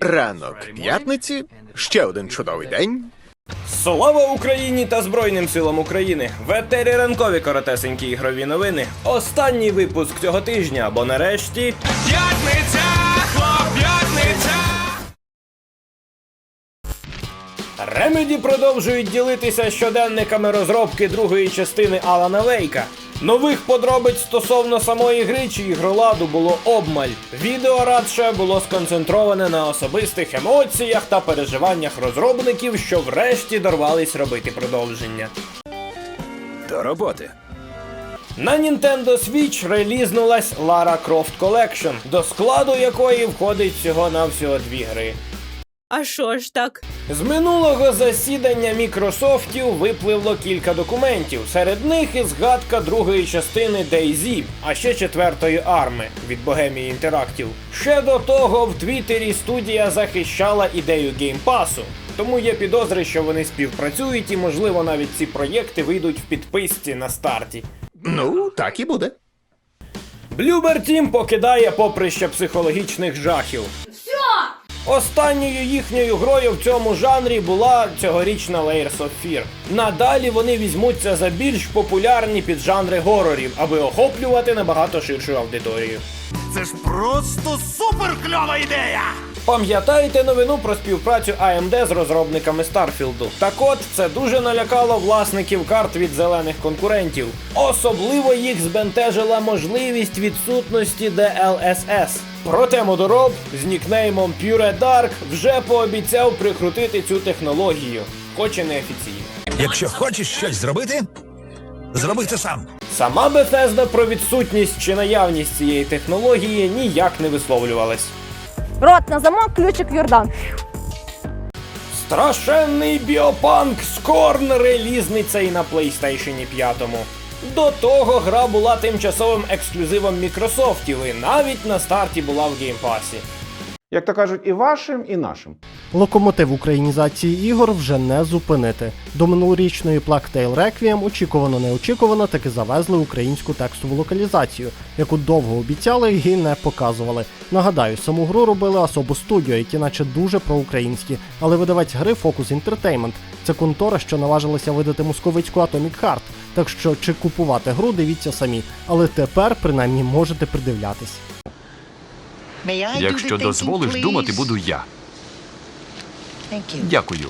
Ранок п'ятниці, ще один чудовий день. Слава Україні та Збройним силам України! В етері ранкові коротесенькі ігрові новини. Останній випуск цього тижня, бо нарешті. П'ятниця, хлоп, п'ятниця. Ремеді продовжують ділитися щоденниками розробки другої частини Алана Вейка. Нових подробиць стосовно самої гри чи ігроладу було обмаль. Відео радше було сконцентроване на особистих емоціях та переживаннях розробників, що врешті дорвались робити продовження. До роботи. На Nintendo Switch релізнулась Lara Croft Collection, до складу якої входить всього-навсього дві гри. А що ж так? З минулого засідання Мікрософтів випливло кілька документів. Серед них і згадка другої частини DayZ, а ще четвертої арми від Bohemia Interactive. Ще до того в Твіттері студія захищала ідею геймпасу. Тому є підозри, що вони співпрацюють, і можливо навіть ці проєкти вийдуть в підписці на старті. Ну, так і буде. Bloober Team покидає поприще психологічних жахів. Останньою їхньою грою в цьому жанрі була цьогорічна Layers of Fear. Надалі вони візьмуться за більш популярні піджанри горорів, аби охоплювати набагато ширшу аудиторію. Це ж просто супер кльова ідея! Пам'ятаєте новину про співпрацю AMD з розробниками Старфілду? Так от це дуже налякало власників карт від зелених конкурентів. Особливо їх збентежила можливість відсутності DLSS. Проте модороб з нікнеймом Pure Dark вже пообіцяв прикрутити цю технологію, хоч і неофіційно. Якщо хочеш щось зробити, зроби це сам. Сама Bethesda про відсутність чи наявність цієї технології ніяк не висловлювалась. Рот на замок, ключик Йордан. Страшенний біопанк Скорн релізниця і на PlayStation 5. До того гра була тимчасовим ексклюзивом Мікрософтів і навіть на старті була в геймпасі. як то кажуть, і вашим, і нашим. Локомотив українізації ігор вже не зупинити. До минулорічної Plague Tale Requiem очікувано неочікувано таки завезли українську текстову локалізацію, яку довго обіцяли і не показували. Нагадаю, саму гру робили особу студіо, які наче дуже проукраїнські, але видавець гри Focus Entertainment – це контора, що наважилася видати московицьку Atomic Heart. Так що чи купувати гру, дивіться самі. Але тепер принаймні можете придивлятись. Якщо дозволиш, думати буду я. Дякую.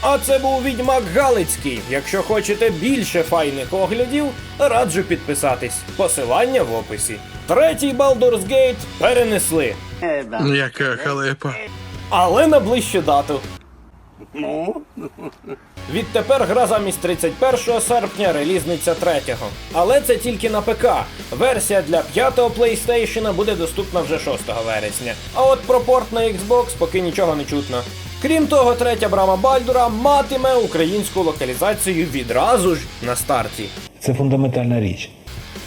А це був відьмак Галицький. Якщо хочете більше файних оглядів, раджу підписатись. Посилання в описі. Третій Baldur's Gate перенесли. Яка халепа. але на ближчу дату. Відтепер гра замість 31 серпня релізниця 3-го. Але це тільки на ПК. Версія для 5-го PlayStation буде доступна вже 6 вересня. А от про порт на Xbox поки нічого не чутно. Крім того, третя брама Бальдура матиме українську локалізацію відразу ж на старті. Це фундаментальна річ.